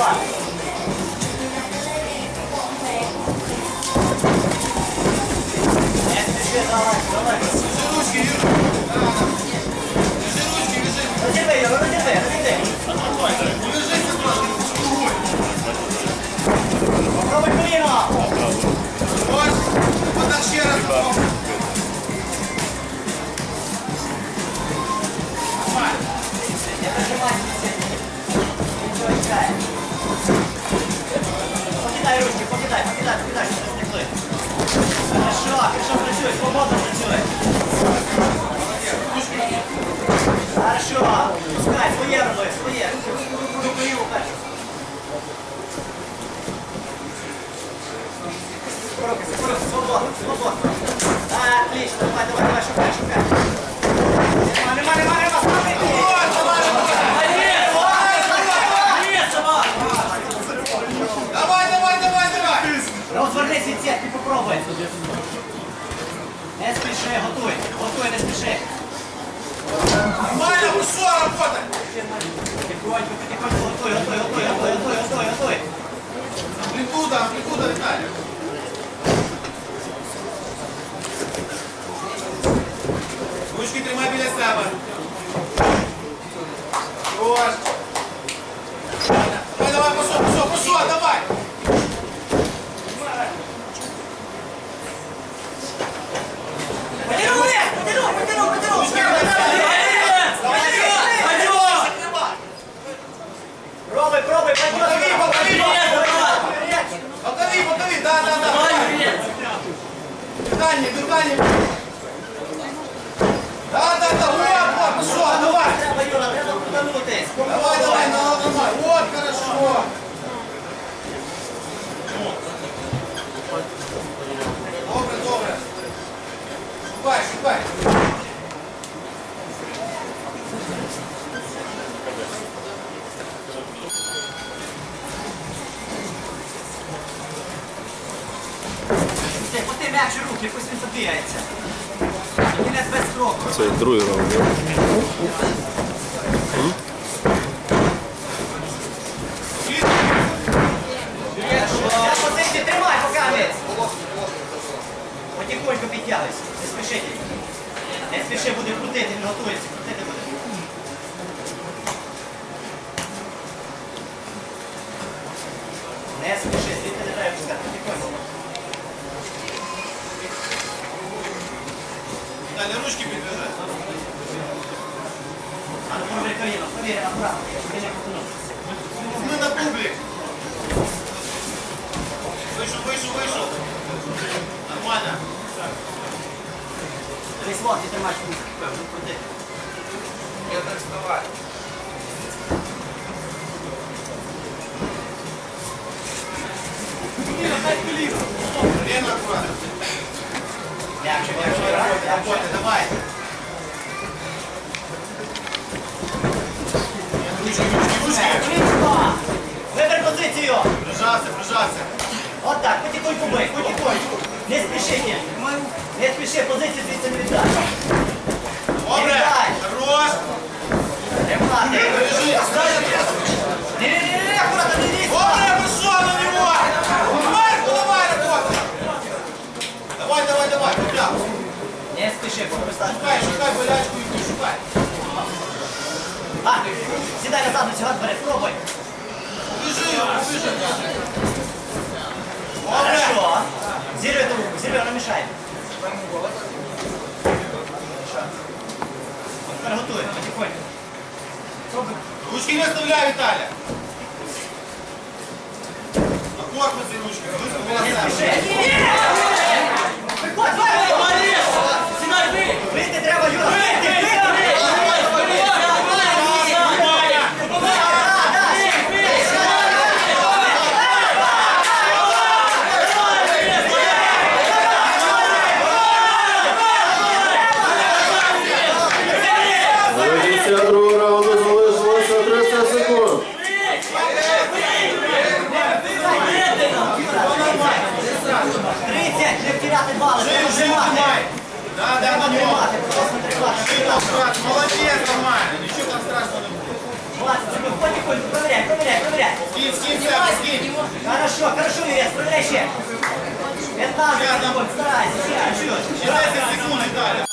працювати. Не спіши, давай, давай. Розірви хорошо працюй, свободно працюй. Хорошо, пускай, своє роби, своє. Руку ліву першу. Руки, руки, свободно, свободно. Отлично, давай, давай, давай, шукай, шукай. Нема, нема, нема, нема, смотри. Давай, давай, давай, давай! Розвернись від сітки, попробуй. Не спіши, готуй, готуй, не спіши. Нормально, хорошо работать! Потихоньку, потихоньку, готуй, готуй, готуй, готуй, готуй, готуй, готуй. Амплитуда, амплитуда, Виталий. Ручки тримай біля себе. Хорош. Давай, давай, пошел, пошел, пошел, давай! Потягнули, потягнув, потягнув, потягнув. Ручки, давай, давай! Пробуй, пробуй, Подави, подави, потягнув. Подави, подави, да, да, да. Дыхание, дыхание. Да, да, да, вот, вот, пошел, давай. Треба, Юра, треба крутанутись. Давай, давай, давай. У руки, пусть він побігається. Кінець без кроку. Це другий раунд. Я позицію тримай, поки. Потихоньку підтягуйся, не спіши. Не спіши, буде крутити, він готується, крутити буде. Не спіши, Ми на публік. Вийшов, вийшов, вийшов. Нормально. Руку, певно, крутити. Я так. Работай, давай. Вибери позицію! Прижався, прижався. От так, потихоньку бий, потихоньку. Не спіши, не спіши, позицію звідси не віддай. Добре. Хорош. Не лізь. Добре, пошел на него. Марку, давай. Давай, давай, давай. Не спіши, прописати. Шукай, шукай болячку і шукай. А, сідай назад, на цього бери, пробуй. Хорошо. Зірви ту руку, зірви, вона мішає. Тепер готуй, потихоньку. Пробуй. Ручки не оставляй, Виталя. На корпусі ручки. Себе. спіши. 30, не втіряти бали, Жив, жив, тримай. Да, да, Треба тримати, просто тримати. Жив, молодець, нормально. Нічого там страшного не буде. 20 секунд. Потихоньку, проверяй, проверяй, проверяй. Скинь, скинь, скинь. Хорошо, хорошо, Юрец, проверяй ще. 15 секунд, старайся, ще, чуть. Ще 10 секунд далі.